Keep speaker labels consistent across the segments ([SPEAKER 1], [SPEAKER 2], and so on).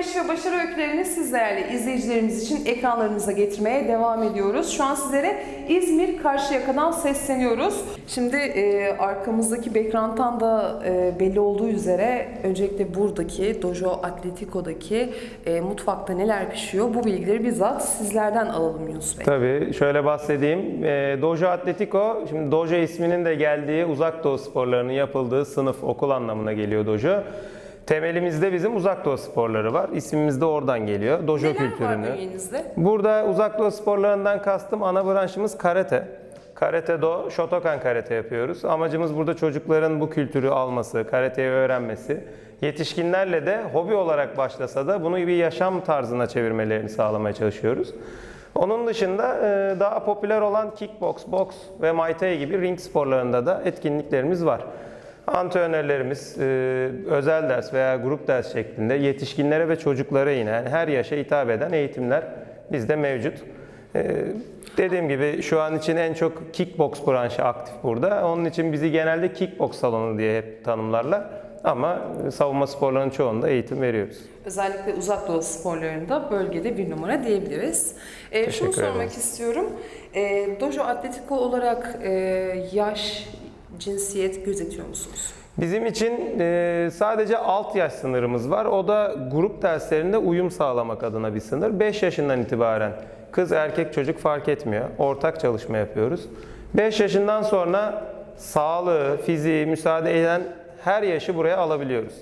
[SPEAKER 1] İş ve başarı öykülerini siz değerli izleyicilerimiz için ekranlarınıza getirmeye devam ediyoruz. Şu an sizlere İzmir Karşıyaka'dan sesleniyoruz. Şimdi e, arkamızdaki background'tan da e, belli olduğu üzere öncelikle buradaki Dojo Atletico'daki e, mutfakta neler pişiyor bu bilgileri bizzat sizlerden alalım Yunus Bey.
[SPEAKER 2] Tabii şöyle bahsedeyim. E, Dojo Atletico, şimdi Dojo isminin de geldiği uzak doğu sporlarının yapıldığı sınıf, okul anlamına geliyor Dojo. Temelimizde bizim uzak doğu sporları var. İsmimiz de oradan geliyor. Dojo
[SPEAKER 1] Neler var
[SPEAKER 2] kültürünü.
[SPEAKER 1] bünyenizde?
[SPEAKER 2] Burada uzak doğu sporlarından kastım ana branşımız karate. Karate do, Shotokan karate yapıyoruz. Amacımız burada çocukların bu kültürü alması, karateyi öğrenmesi. Yetişkinlerle de hobi olarak başlasa da bunu bir yaşam tarzına çevirmelerini sağlamaya çalışıyoruz. Onun dışında e, daha popüler olan kickbox, boks ve muay thai gibi ring sporlarında da etkinliklerimiz var. Antrenörlerimiz e, özel ders veya grup ders şeklinde yetişkinlere ve çocuklara yine yani her yaşa hitap eden eğitimler bizde mevcut. E, dediğim gibi şu an için en çok kickbox branşı aktif burada. Onun için bizi genelde kickbox salonu diye hep tanımlarlar. Ama savunma sporlarının çoğunda eğitim veriyoruz.
[SPEAKER 1] Özellikle uzak doğu sporlarında bölgede bir numara diyebiliriz. Ee, şunu sormak
[SPEAKER 2] ederiz.
[SPEAKER 1] istiyorum. Ee, Dojo Atletico olarak e, yaş, cinsiyet gözetiyor musunuz?
[SPEAKER 2] Bizim için e, sadece alt yaş sınırımız var. O da grup derslerinde uyum sağlamak adına bir sınır. 5 yaşından itibaren kız erkek çocuk fark etmiyor. Ortak çalışma yapıyoruz. 5 yaşından sonra sağlığı, fiziği müsaade eden her yaşı buraya alabiliyoruz.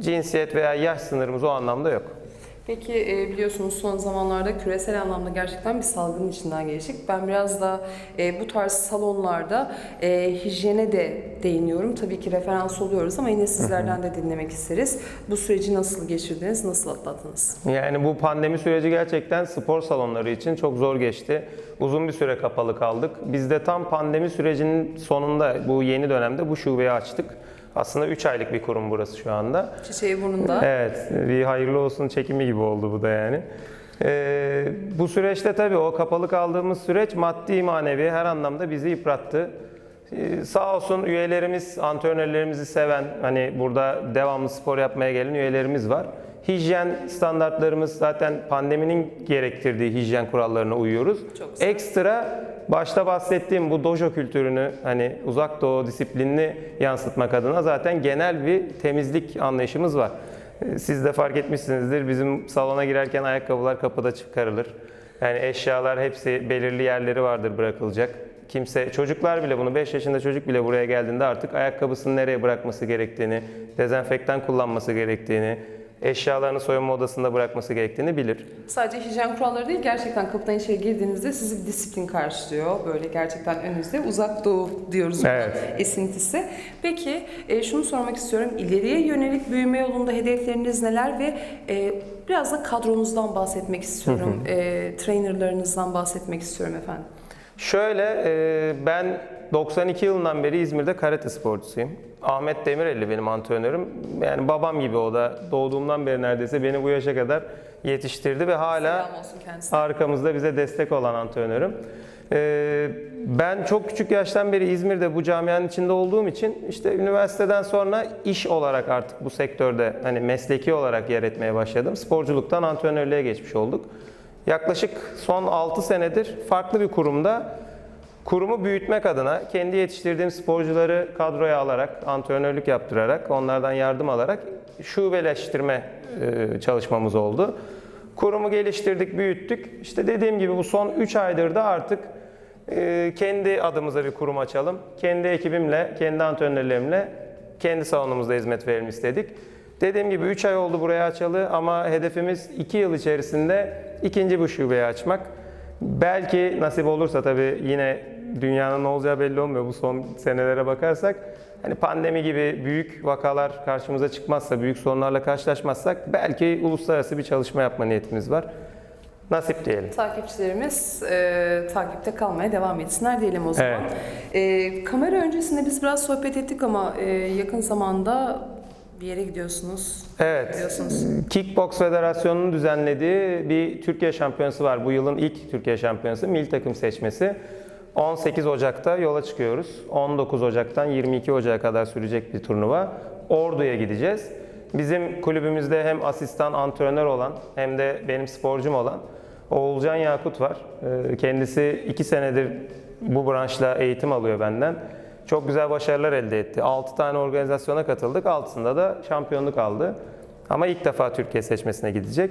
[SPEAKER 2] Cinsiyet veya yaş sınırımız o anlamda yok.
[SPEAKER 1] Peki e, biliyorsunuz son zamanlarda küresel anlamda gerçekten bir salgının içinden geçtik. Ben biraz da e, bu tarz salonlarda e, hijyene de değiniyorum. Tabii ki referans oluyoruz ama yine sizlerden de dinlemek isteriz. Bu süreci nasıl geçirdiniz, nasıl atlattınız?
[SPEAKER 2] Yani bu pandemi süreci gerçekten spor salonları için çok zor geçti. Uzun bir süre kapalı kaldık. Biz de tam pandemi sürecinin sonunda bu yeni dönemde bu şubeyi açtık. Aslında 3 aylık bir kurum burası şu anda.
[SPEAKER 1] Çiçeği burnunda.
[SPEAKER 2] Evet, bir hayırlı olsun çekimi gibi oldu bu da yani. Ee, bu süreçte tabii o kapalı kaldığımız süreç maddi manevi her anlamda bizi yıprattı. Ee, sağ olsun üyelerimiz, antrenörlerimizi seven, hani burada devamlı spor yapmaya gelen üyelerimiz var. Hijyen standartlarımız zaten pandeminin gerektirdiği hijyen kurallarına uyuyoruz. Ekstra başta bahsettiğim bu dojo kültürünü hani uzak doğu disiplinini yansıtmak adına zaten genel bir temizlik anlayışımız var. Ee, Siz de fark etmişsinizdir bizim salona girerken ayakkabılar kapıda çıkarılır. Yani eşyalar hepsi belirli yerleri vardır bırakılacak. Kimse, çocuklar bile bunu 5 yaşında çocuk bile buraya geldiğinde artık ayakkabısını nereye bırakması gerektiğini, dezenfektan kullanması gerektiğini, eşyalarını soyunma odasında bırakması gerektiğini bilir.
[SPEAKER 1] Sadece hijyen kuralları değil, gerçekten kapıdan içeri girdiğinizde sizi bir disiplin karşılıyor. Böyle gerçekten önünüzde uzak doğu diyoruz
[SPEAKER 2] Evet.
[SPEAKER 1] esintisi. Peki e, şunu sormak istiyorum. İleriye yönelik büyüme yolunda hedefleriniz neler ve e, biraz da kadronuzdan bahsetmek istiyorum. e, trainerlarınızdan bahsetmek istiyorum efendim.
[SPEAKER 2] Şöyle, e, ben 92 yılından beri İzmir'de karate sporcusuyum. Ahmet Demirelli benim antrenörüm. Yani babam gibi o da doğduğumdan beri neredeyse beni bu yaşa kadar yetiştirdi ve hala arkamızda bize destek olan antrenörüm. E, ben çok küçük yaştan beri İzmir'de bu camianın içinde olduğum için işte üniversiteden sonra iş olarak artık bu sektörde hani mesleki olarak yer etmeye başladım. Sporculuktan antrenörlüğe geçmiş olduk. Yaklaşık son 6 senedir farklı bir kurumda kurumu büyütmek adına kendi yetiştirdiğim sporcuları kadroya alarak, antrenörlük yaptırarak, onlardan yardım alarak şubeleştirme e, çalışmamız oldu. Kurumu geliştirdik, büyüttük. İşte dediğim gibi bu son 3 aydır da artık e, kendi adımıza bir kurum açalım. Kendi ekibimle, kendi antrenörlerimle kendi salonumuzda hizmet verelim istedik. Dediğim gibi 3 ay oldu buraya açalı ama hedefimiz 2 yıl içerisinde ikinci bu şubeyi açmak. Belki nasip olursa tabii yine dünyanın ne olacağı belli olmuyor bu son senelere bakarsak. Hani pandemi gibi büyük vakalar karşımıza çıkmazsa, büyük sorunlarla karşılaşmazsak belki uluslararası bir çalışma yapma niyetimiz var. Nasip diyelim.
[SPEAKER 1] Takipçilerimiz e, takipte kalmaya devam etsinler diyelim o zaman.
[SPEAKER 2] Evet.
[SPEAKER 1] E, kamera öncesinde biz biraz sohbet ettik ama e, yakın zamanda bir yere gidiyorsunuz.
[SPEAKER 2] Evet.
[SPEAKER 1] Biliyorsunuz.
[SPEAKER 2] Kickbox Federasyonu'nun düzenlediği bir Türkiye şampiyonası var. Bu yılın ilk Türkiye şampiyonası milli takım seçmesi. 18 Ocak'ta yola çıkıyoruz. 19 Ocak'tan 22 Ocak'a kadar sürecek bir turnuva. Ordu'ya gideceğiz. Bizim kulübümüzde hem asistan antrenör olan hem de benim sporcum olan Oğulcan Yakut var. Ee, Kendisi iki senedir bu branşla eğitim alıyor benden. Çok güzel başarılar elde etti. 6 tane organizasyona katıldık. Altısında da şampiyonluk aldı. Ama ilk defa Türkiye seçmesine gidecek.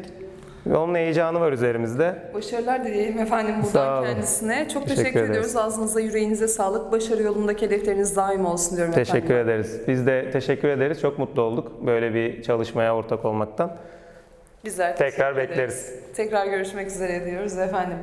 [SPEAKER 2] Ve onun heyecanı var üzerimizde.
[SPEAKER 1] Başarılar dileyelim efendim buradan kendisine. Çok
[SPEAKER 2] Teşekkür
[SPEAKER 1] teşekkür,
[SPEAKER 2] ederiz.
[SPEAKER 1] ediyoruz. Ağzınıza yüreğinize sağlık. Başarı yolundaki hedefleriniz daim olsun diyorum
[SPEAKER 2] Teşekkür
[SPEAKER 1] efendim.
[SPEAKER 2] ederiz. Biz de teşekkür ederiz. Çok mutlu olduk böyle bir çalışmaya ortak olmaktan.
[SPEAKER 1] Bizler
[SPEAKER 2] Tekrar
[SPEAKER 1] teşekkür ederiz.
[SPEAKER 2] bekleriz.
[SPEAKER 1] Tekrar görüşmek üzere diyoruz efendim.